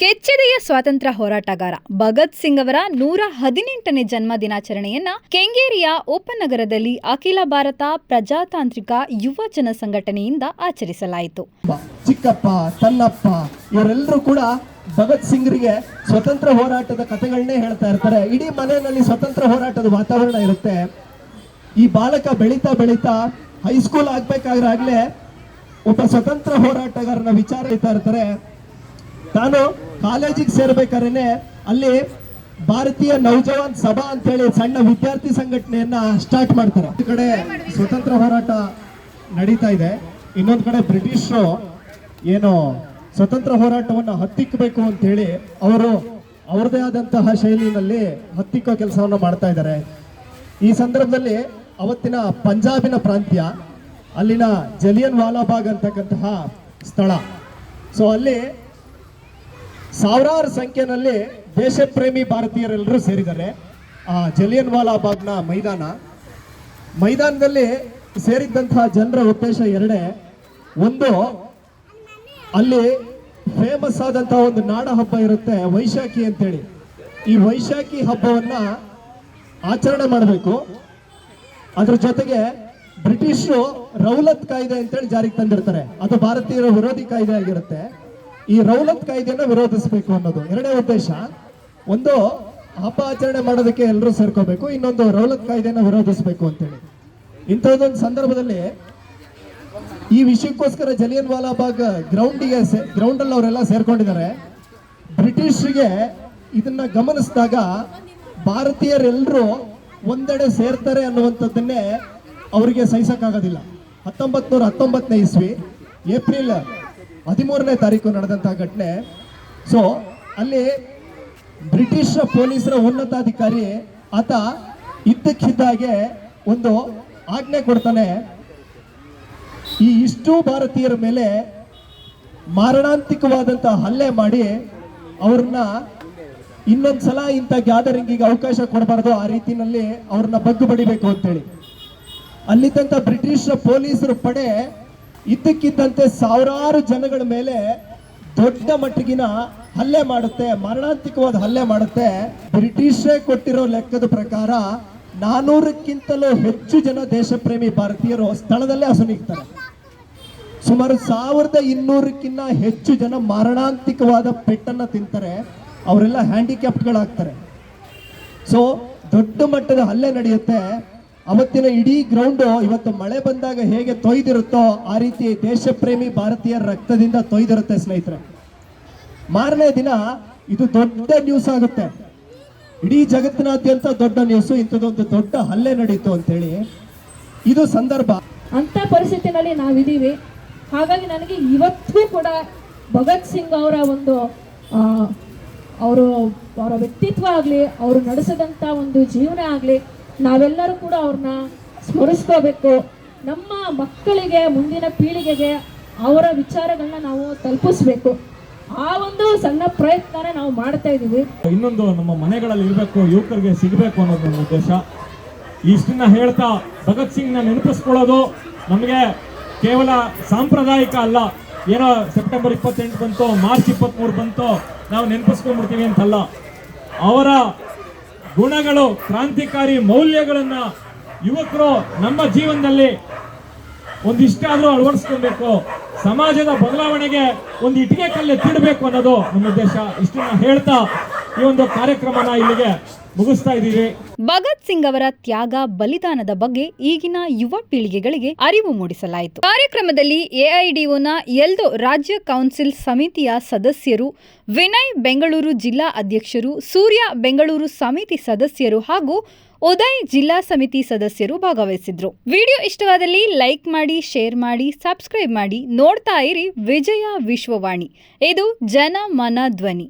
ಕೆಚ್ಚೆದೆಯ ಸ್ವಾತಂತ್ರ್ಯ ಹೋರಾಟಗಾರ ಭಗತ್ ಸಿಂಗ್ ಅವರ ನೂರ ಹದಿನೆಂಟನೇ ಜನ್ಮ ದಿನಾಚರಣೆಯನ್ನ ಕೆಂಗೇರಿಯ ಉಪನಗರದಲ್ಲಿ ಅಖಿಲ ಭಾರತ ಪ್ರಜಾತಾಂತ್ರಿಕ ಯುವ ಜನ ಸಂಘಟನೆಯಿಂದ ಆಚರಿಸಲಾಯಿತು. ಚಿಕ್ಕಪ್ಪ, ತನ್ನಪ್ಪ, ಇವರೆಲ್ಲರೂ ಕೂಡ ಭಗತ್ ಸಿಂಗ್ರಿಗೆ ಸ್ವತಂತ್ರ ಹೋರಾಟದ ಕಥೆಗಳನ್ನೇ ಹೇಳ್ತಾ ಇರ್ತಾರೆ. ಇಡೀ ಮನೆಯಲ್ಲಿ ಸ್ವತಂತ್ರ ಹೋರಾಟದ ವಾತಾವರಣ ಇರುತ್ತೆ. ಈ ಬಾಲಕ ಬೆಳೀತಾ ಬೆಳೀತಾ ಹೈಸ್ಕೂಲ್ ಆಗ್ಬೇಕಾಗ್ರಾಗ್ಲೇ ಒಬ್ಬ ಸ್ವತಂತ್ರ ಹೋರಾಟಗಾರನ ವಿಚಾರ ಇರ್ತಾರೆ. ತಾನು ಕಾಲೇಜಿಗೆ ಸೇರ್ಬೇಕಾದ್ರೆ ಅಲ್ಲಿ ಭಾರತೀಯ ನೌಜವಾನ್ ಸಭಾ ಅಂತ ಹೇಳಿ ಸಣ್ಣ ವಿದ್ಯಾರ್ಥಿ ಸಂಘಟನೆಯನ್ನ ಸ್ಟಾರ್ಟ್ ಮಾಡ್ತಾರೆ. ಒಂದು ಕಡೆ ಸ್ವತಂತ್ರ ಹೋರಾಟ ನಡೀತಾ ಇದೆ. ಇನ್ನೊಂದು ಕಡೆ ಬ್ರಿಟಿಷರು ಏನು ಸ್ವತಂತ್ರ ಹೋರಾಟವನ್ನ ಹತ್ತಿಕ್ಕಬೇಕು ಅಂತ ಹೇಳಿ ಅವರು ಅವ್ರದೇ ಆದಂತಹ ಶೈಲಿನಲ್ಲಿ ಹತ್ತಿಕ್ಕೋ ಕೆಲಸವನ್ನು ಮಾಡ್ತಾ ಇದ್ದಾರೆ. ಈ ಸಂದರ್ಭದಲ್ಲಿ ಅವತ್ತಿನ ಪಂಜಾಬಿನ ಪ್ರಾಂತ್ಯ, ಅಲ್ಲಿನ ಜಲಿಯನ್ ವಾಲಾಬಾಗ್ ಅಂತಕ್ಕಂತಹ ಸ್ಥಳ. ಸೊ ಅಲ್ಲಿ ಸಾವಿರಾರು ಸಂಖ್ಯೆಯಲ್ಲಿ ದೇಶಪ್ರೇಮಿ ಭಾರತೀಯರೆಲ್ಲರೂ ಸೇರಿದ್ದಾರೆ. ಆ ಜಲಿಯನ್ ವಾಲಾಬಾಗ್ನ ಮೈದಾನ. ಮೈದಾನದಲ್ಲಿ ಸೇರಿದ್ದಂತಹ ಜನರ ಉದ್ದೇಶ ಎರಡೇ. ಒಂದು, ಅಲ್ಲಿ ಫೇಮಸ್ ಆದಂತಹ ಒಂದು ನಾಡ ಹಬ್ಬ ಇರುತ್ತೆ ವೈಶಾಖಿ ಅಂತೇಳಿ. ಈ ವೈಶಾಖಿ ಹಬ್ಬವನ್ನ ಆಚರಣೆ ಮಾಡಬೇಕು. ಅದ್ರ ಜೊತೆಗೆ ಬ್ರಿಟಿಷರು ರೌಲತ್ ಕಾಯ್ದೆ ಅಂತೇಳಿ ಜಾರಿಗೆ ತಂದಿರ್ತಾರೆ. ಅದು ಭಾರತೀಯರ ವಿರೋಧಿ ಕಾಯ್ದೆ ಆಗಿರುತ್ತೆ. ಈ ರೌಲತ್ ಕಾಯ್ದೆಯನ್ನು ವಿರೋಧಿಸಬೇಕು ಅನ್ನೋದು. ಎರಡನೇ ಉದ್ದೇಶ, ಒಂದು ಹಬ್ಬ ಆಚರಣೆ ಮಾಡೋದಕ್ಕೆ ಎಲ್ಲರೂ ಸೇರ್ಕೋಬೇಕು, ಇನ್ನೊಂದು ರೌಲತ್ ಕಾಯ್ದೆಯನ್ನು ವಿರೋಧಿಸಬೇಕು ಅಂತೇಳಿ. ಇಂಥದ್ದೊಂದು ಸಂದರ್ಭದಲ್ಲಿ ಈ ವಿಷಯಕ್ಕೋಸ್ಕರ ಜಲಿಯನ್ ವಾಲಾಬಾಗ್ ಗ್ರೌಂಡಿಗೆ ಗ್ರೌಂಡ್ ಅಲ್ಲಿ ಅವರೆಲ್ಲ ಸೇರ್ಕೊಂಡಿದ್ದಾರೆ. ಬ್ರಿಟಿಷರಿಗೆ ಇದನ್ನ ಗಮನಿಸಿದಾಗ ಭಾರತೀಯರೆಲ್ಲರೂ ಒಂದೆಡೆ ಸೇರ್ತಾರೆ ಅನ್ನುವಂಥದ್ದನ್ನೇ ಅವರಿಗೆ ಸಹಿಸಕ್ಕಾಗೋದಿಲ್ಲ. ಹತ್ತೊಂಬತ್ತು ನೂರ ಹತ್ತೊಂಬತ್ತನೇ ಇಸ್ವಿ, ಏಪ್ರಿಲ್ ಹದಿಮೂರನೇ ತಾರೀಕು ನಡೆದಂತಹ ಘಟನೆ. ಸೊ ಅಲ್ಲಿ ಬ್ರಿಟಿಷ್ ಪೊಲೀಸರ ಉನ್ನತಾಧಿಕಾರಿ ಆತ ಇದ್ದಕ್ಕಿದ್ದಾಗೆ ಒಂದು ಆಜ್ಞೆ ಕೊಡ್ತಾನೆ. ಈ ಇಷ್ಟು ಭಾರತೀಯರ ಮೇಲೆ ಮಾರಣಾಂತಿಕವಾದಂತಹ ಹಲ್ಲೆ ಮಾಡಿ ಅವ್ರನ್ನ ಇನ್ನೊಂದ್ಸಲ ಇಂಥ ಗ್ಯಾದರಿಂಗಿಗೆ ಅವಕಾಶ ಕೊಡಬಾರ್ದು, ಆ ರೀತಿನಲ್ಲಿ ಅವ್ರನ್ನ ಬಗ್ಗು ಬಡಿಬೇಕು ಅಂತೇಳಿ. ಅಲ್ಲಿದ್ದಂಥ ಬ್ರಿಟಿಷ್ ಪೊಲೀಸರ ಪಡೆ ಇದ್ದಕ್ಕಿದ್ದಂತೆ ಸಾವಿರಾರು ಜನಗಳ ಮೇಲೆ ದೊಡ್ಡ ಮಟ್ಟಿಗಿನ ಹಲ್ಲೆ ಮಾಡುತ್ತೆ, ಮರಣಾಂತಿಕವಾದ ಹಲ್ಲೆ ಮಾಡುತ್ತೆ. ಬ್ರಿಟಿಷರೇ ಕೊಟ್ಟಿರೋ ಲೆಕ್ಕದ ಪ್ರಕಾರ ನಾನೂರಕ್ಕಿಂತಲೂ ಹೆಚ್ಚು ಜನ ದೇಶಪ್ರೇಮಿ ಭಾರತೀಯರು ಸ್ಥಳದಲ್ಲೇ ಹಸುನೀಗ್ತಾರೆ ಸುಮಾರು ಸಾವಿರದ ಇನ್ನೂರಕ್ಕಿಂತ ಹೆಚ್ಚು ಜನ ಮರಣಾಂತಿಕವಾದ ಪೆಟ್ಟನ್ನ ತಿಂತಾರೆ, ಅವರೆಲ್ಲ ಹ್ಯಾಂಡಿಕ್ಯಾಪ್ಟ್ಗಳಾಗ್ತಾರೆ ಸೊ ದೊಡ್ಡ ಮಟ್ಟದ ಹಲ್ಲೆ ನಡೆಯುತ್ತೆ. ಅವತ್ತಿನ ಇಡೀ ಗ್ರೌಂಡು ಇವತ್ತು ಮಳೆ ಬಂದಾಗ ಹೇಗೆ ತೊಯ್ದಿರುತ್ತೋ ಆ ರೀತಿ ದೇಶಪ್ರೇಮಿ ಭಾರತೀಯರ ರಕ್ತದಿಂದ ತೊಯ್ದಿರುತ್ತೆ ಸ್ನೇಹಿತರೆ. ಮಾರನೇ ದಿನ ಇದು ದೊಡ್ಡ ನ್ಯೂಸ್ ಆಗುತ್ತೆ. ಇಡೀ ಜಗತ್ತಿನಾದ್ಯಂತ ದೊಡ್ಡ ನ್ಯೂಸ್ ಇಂಥದ್ದೊಂದು ದೊಡ್ಡ ಹಲ್ಲೆ ನಡೀತು ಅಂತೇಳಿ ಇದು ಸಂದರ್ಭ. ಅಂತ ಪರಿಸ್ಥಿತಿನಲ್ಲಿ ನಾವಿದ್ದೀವಿ. ಹಾಗಾಗಿ ನನಗೆ ಇವತ್ತೂ ಕೂಡ ಭಗತ್ ಸಿಂಗ್ ಅವರ ಒಂದು ಅವರು ಅವರ ವ್ಯಕ್ತಿತ್ವ ಆಗಲಿ, ಅವರು ನಡೆಸಿದಂಥ ಒಂದು ಜೀವನ ಆಗಲಿ ನಾವೆಲ್ಲರೂ ಕೂಡ ಅವ್ರನ್ನ ಸ್ಮರಿಸ್ಕೋಬೇಕು. ನಮ್ಮ ಮಕ್ಕಳಿಗೆ, ಮುಂದಿನ ಪೀಳಿಗೆಗೆ ಅವರ ವಿಚಾರಗಳನ್ನ ನಾವು ತಲುಪಿಸ್ಬೇಕು. ಆ ಒಂದು ಸಣ್ಣ ಪ್ರಯತ್ನನ ನಾವು ಮಾಡ್ತಾ ಇದ್ದೀವಿ. ಇನ್ನೊಂದು ನಮ್ಮ ಮನೆಗಳಲ್ಲಿ ಇರಬೇಕು, ಯುವಕರಿಗೆ ಸಿಗಬೇಕು ಅನ್ನೋದು ನನ್ನ ಉದ್ದೇಶ. ಇಷ್ಟನ್ನ ಹೇಳ್ತಾ ಭಗತ್ ಸಿಂಗ್ನ ನೆನಪಿಸ್ಕೊಳ್ಳೋದು ನಮಗೆ ಕೇವಲ ಸಾಂಪ್ರದಾಯಿಕ ಅಲ್ಲ. ಏನೋ ಸೆಪ್ಟೆಂಬರ್ ಇಪ್ಪತ್ತೆಂಟು ಬಂತು, ಮಾರ್ಚ್ ಇಪ್ಪತ್ತ್ಮೂರು ಬಂತು, ನಾವು ನೆನಪಿಸ್ಕೊಂಡ್ಬಿಡ್ತೀವಿ ಅಂತಲ್ಲ. ಅವರ ಗುಣಗಳು, ಕ್ರಾಂತಿಕಾರಿ ಮೌಲ್ಯಗಳನ್ನು ಯುವಕರು ನಮ್ಮ ಜೀವನದಲ್ಲಿ ಒಂದಿಷ್ಟಾದರೂ ಅಳವಡಿಸ್ಕೊಬೇಕು ಸಮಾಜದ ಬದಲಾವಣೆಗೆ ಒಂದು ಇಟ್ಟಿಗೆ ಕಲ್ಲೆ ತಿಡಬೇಕು ಅನ್ನೋದು ನಮ್ಮ ಉದ್ದೇಶ. ಇಷ್ಟನ್ನ ಹೇಳ್ತಾ ಈ ಒಂದು ಕಾರ್ಯಕ್ರಮನ ಇಲ್ಲಿಗೆ ಮುಗಿಸ್ತಾ ಇದ್ದೀವಿ. ಭಗತ್ ಸಿಂಗ್ ಅವರ ತ್ಯಾಗ, ಬಲಿದಾನದ ಬಗ್ಗೆ ಈಗಿನ ಯುವ ಪೀಳಿಗೆಗಳಿಗೆ ಅರಿವು ಮೂಡಿಸಲಾಯಿತು. ಕಾರ್ಯಕ್ರಮದಲ್ಲಿ ಎಐಡಿಒನ ಎಲ್ದೋ ರಾಜ್ಯ ಕೌನ್ಸಿಲ್ ಸಮಿತಿಯ ಸದಸ್ಯರು, ವಿನಯ್ ಬೆಂಗಳೂರು ಜಿಲ್ಲಾ ಅಧ್ಯಕ್ಷರು, ಸೂರ್ಯ ಬೆಂಗಳೂರು ಸಮಿತಿ ಸದಸ್ಯರು ಹಾಗೂ ಉದಯ್ ಜಿಲ್ಲಾ ಸಮಿತಿ ಸದಸ್ಯರು ಭಾಗವಹಿಸಿದ್ರು. ವಿಡಿಯೋ ಇಷ್ಟವಾದಲ್ಲಿ ಲೈಕ್ ಮಾಡಿ, ಶೇರ್ ಮಾಡಿ, ಸಬ್ಸ್ಕ್ರೈಬ್ ಮಾಡಿ ನೋಡ್ತಾ ಇರಿ ವಿಜಯ ವಿಶ್ವವಾಣಿ. ಇದು ಜನ ಮನ ಧ್ವನಿ.